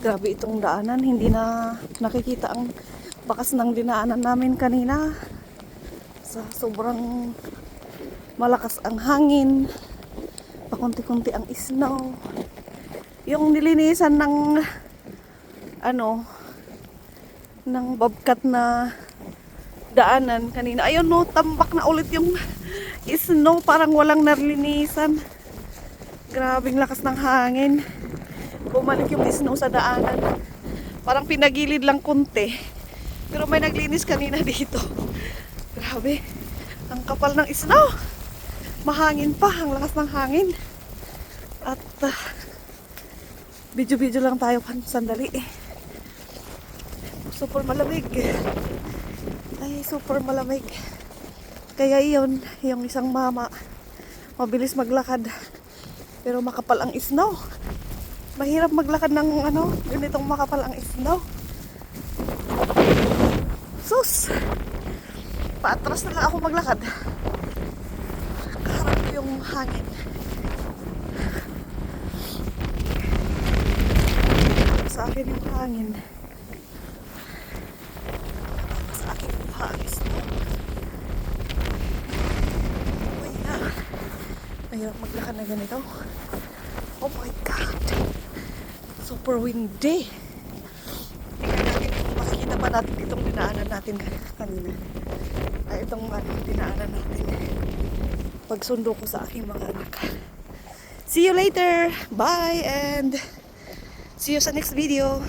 Grabe itong daanan. Hindi na nakikita ang bakas ng dinaanan namin kanina. Sa sobrang malakas ang hangin. Pakunti-kunti ang snow. Yung nilinisan ng ano ng bobcat na daanan kanina. Ayun no, tambak na ulit yung snow. Parang walang narlinisan. Grabing lakas ng hangin. Bumalik yung snow sa daanan. Parang pinagilid lang kunti. Pero may naglinis kanina dito. Grabe. Ang kapal ng snow. Mahangin pa. Ang lakas ng hangin. At ah, video-video lang tayo pan sandali. Super malamig. Ay, super malamig. Kaya iyon, yung isang mama, mabilis maglakad. Pero makapal ang snow. Mahirap maglakad ng ano, ganitong makapal ang snow. Sus! Paatras na lang ako maglakad. Kaharap ko yung hangin. Sa akin yung hangin. Sa akin yung hangin. Mahirap maglakad na ganito. Oh my God! Super windy. Tingnan natin kung makikita pa natin itong dinaanan natin kanina. Ay, itong ano, dinaanan natin. Pagsundo ko sa aking mga anak. See you later! Bye! And see you sa next video.